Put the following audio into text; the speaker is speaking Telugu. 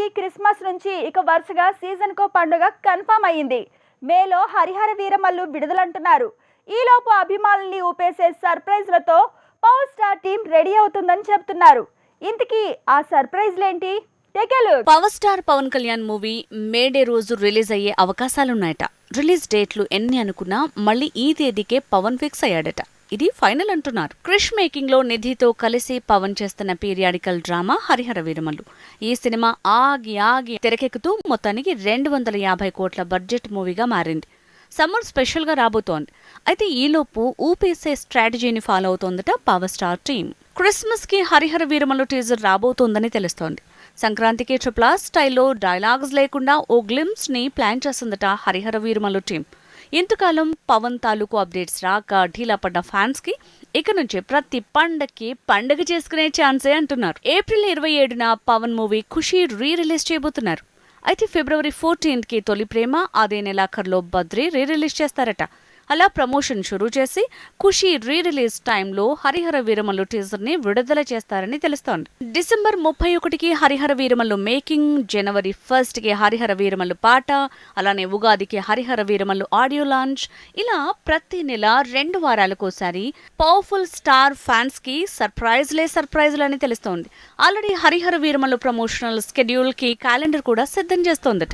కి క్రిస్మస్ నుంచి ఇక వరుసగా సీజన్ కో పండుగ కన్ఫర్మ్ అయ్యింది. మేలో హరిహర వీరమల్లు విడుదలంటున్నారు. ఈలోపు అభిమానుల్ని ఊపేసే సర్ప్రైజ్లతో పవర్ స్టార్ టీం రెడీ అవుతుందని చెప్తున్నారు ఇంతకీ ఆ సర్ప్రైజ్లేంటి? Power star Pawan Kalyan movie May Day రోజు రిలీజ్ అయ్యే అవకాశాలున్నాయట. రిలీజ్ డేట్లు ఎన్ని అనుకున్నా మళ్ళీ ఈ తేదీకే పవన్ ఫిక్స్ అయ్యాడట. ఇది ఫైనల్ అంటున్నారు. క్రిష్ మేకింగ్లో నిధితో కలిసి పవన్ చేస్తున్న పీరియాడికల్ డ్రామా హరిహర వీరమల్లు. ఈ సినిమా ఆగి ఆగి తెరకెక్కుతూ మొత్తానికి రెండు వందల యాభై కోట్ల బడ్జెట్ మూవీగా మారింది. సమ్మర్ స్పెషల్గా రాబోతోంది. అయితే ఈలోపు ఊపేసే స్ట్రాటజీని ఫాలో అవుతోందట పవర్ స్టార్ టీం క్రిస్మస్కి హరిహర వీరమలు టీజర్ రాబోతోందని తెలుస్తోంది. సంక్రాంతికి ట్రిపుల్ స్టైల్లో డైలాగ్స్ లేకుండా ఓ గ్లిమ్స్ని ప్లాన్ చేస్తుందట హరిహర వీరమలు టీం ఇంతకాలం పవన్ తాలూకు అప్డేట్స్ రాక ఢీలా పడ్డ ఫ్యాన్స్కి ఇక నుంచి ప్రతి పండక్కి పండగ చేసుకునే ఛాన్సే అంటున్నారు. ఏప్రిల్ ఇరవై ఏడున Pawan movie Kushi re release చేయబోతున్నారు. అయితే ఫిబ్రవరి ఫోర్టీన్త్కి తొలి ప్రేమ అదే నెలాఖరులో బద్రి రీ రిలీజ్ చేస్తారట. అలా ప్రమోషన్ షురూ చేసి ఖుషి రీ రిలీజ్ టైంలో హరిహర వీరమల్లు టీజర్ని విడుదల చేస్తారని తెలుస్తోంది. డిసెంబర్ ముప్పై ఒకటికి హరిహర వీరమల్లు మేకింగ్ జనవరి ఫస్ట్కి హరిహర వీరమల్లు పాట అలానే ఉగాదికి హరిహర వీరమల్లు ఆడియో లాంచ్. ఇలా ప్రతి నెల రెండు వారాలకోసారి పవర్ఫుల్ స్టార్ ఫ్యాన్స్కి సర్ప్రైజ్లే సర్ప్రైజ్లు అని తెలుస్తోంది. ఆల్రెడీ హరిహర వీరమల్లు ప్రమోషనల్ స్కెడ్యూల్కి క్యాలెండర్ కూడా సిద్ధం చేస్తోందట.